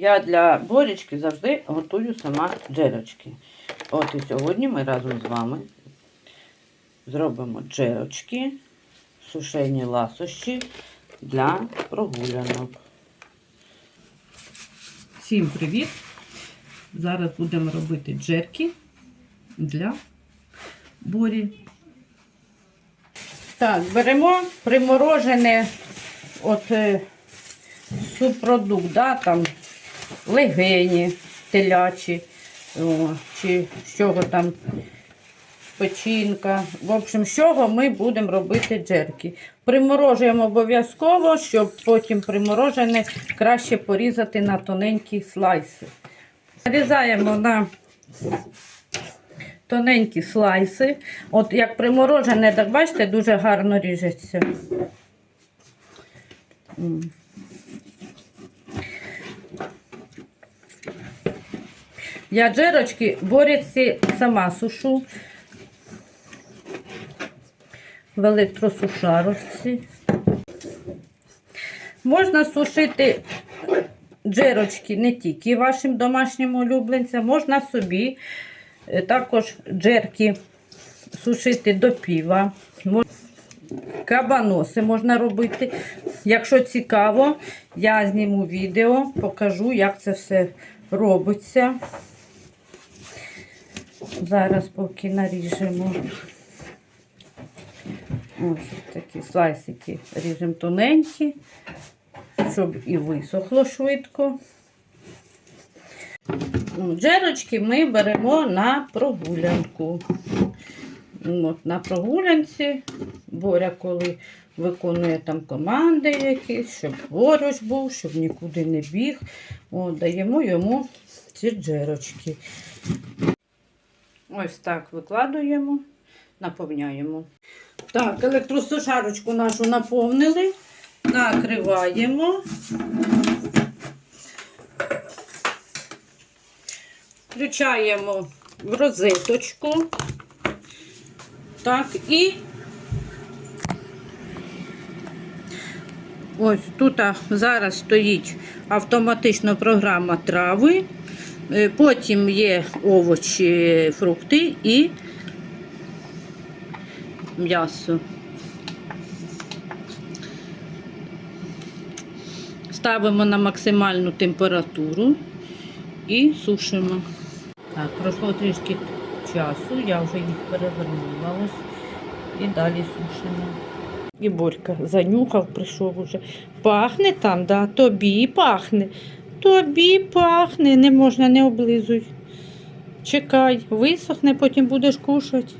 Я для борічки завжди готую сама джерочки. От і сьогодні ми разом з вами зробимо джерочки, сушені ласощі для прогулянок. Всім привіт! Зараз будемо робити джерки для борі. Так, беремо приморожене от е, субпродукт, да, там легені телячі, о, чи з чого там печінка. В общем, з чого ми будемо робити джерки. Приморожуємо обов'язково, щоб потім приморожене краще порізати на тоненькі слайси. Нарізаємо на тоненькі слайси. От як приморожене, так бачите, дуже гарно ріжеться. Я джерочки борються сама сушу в електросушарочці. Можна сушити джерочки не тільки вашим домашнім улюбленцям, можна собі е, також джерки сушити до піва. Кабаноси можна робити. Якщо цікаво, я зніму відео, покажу, як це все робиться. Зараз поки наріжемо. Ось такі слайсики ріжемо тоненькі, щоб і висохло швидко. Джерочки ми беремо на прогулянку. От, на прогулянці Боря, коли виконує там команди якісь, щоб поруч був, щоб нікуди не біг. От, даємо йому ці джерочки. Ось так викладуємо, наповняємо. Так, електросушарочку нашу наповнили, накриваємо. Включаємо в розеточку. Так, і ось тут зараз стоїть автоматично програма трави. Е, Потім є овочі, фрукти і м'ясо. Ставимо на максимальну температуру і сушимо. Так, пройшло трішки часу, я вже їх перевернула ось і далі сушимо. І Борька занюхав, прийшов уже. Пахне там, да? тобі пахне. Тобі пахне, не можна, не облизуй. Чекай, висохне, потім будеш кушати.